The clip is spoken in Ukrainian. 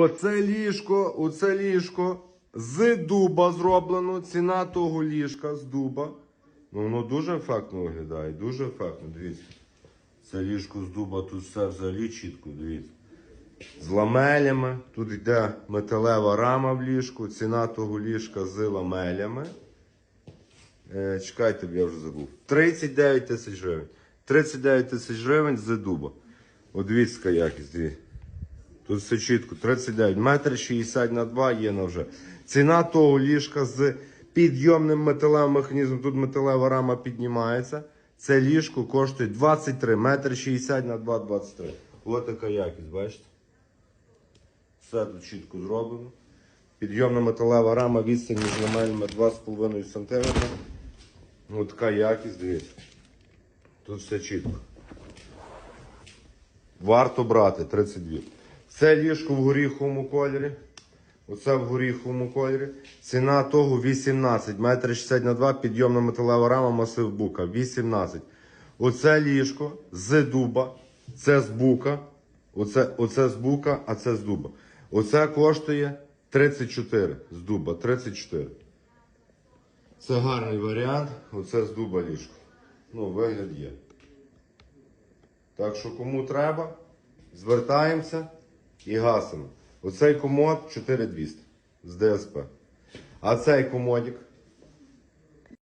Оце ліжко, оце ліжко з дуба зроблено. Ціна того ліжка з дуба. Ну, воно дуже ефектно виглядає, дуже ефектно, дивіться. Це ліжко з дуба, тут все взагалі чітко, дивіться. З ламелями. Тут йде металева рама в ліжку. Ціна того ліжка з ламелями. Е, чекайте, я вже забув. 39 тисяч гривень. 39 тисяч гривень з дуба. От якість. Дивіться. Тут все чітко, 39, метр 60 на 2 є на вже. Ціна того ліжка з підйомним металевим механізмом, тут металева рама піднімається. Це ліжко коштує 23, метр 60 на 2, 23. Ось така якість, бачите? Все тут чітко зроблено. Підйомна металева рама, відстань між ламелями 2,5 см. Ось така якість, дивіться. Тут все чітко. Варто брати 32. Це ліжко в горіховому кольорі. Оце в горіховому кольорі. Ціна того 18. Метр 60 на 2, підйомна металева рама, масив бука. 18. Оце ліжко з дуба. Це з бука. Оце, оце з бука, а це з дуба. Оце коштує 34 з дуба. 34. Це гарний варіант. Оце з дуба ліжко. Ну, вигляд є. Так що кому треба, звертаємося і гасимо. Оцей комод 4200 з ДСП. А цей комодик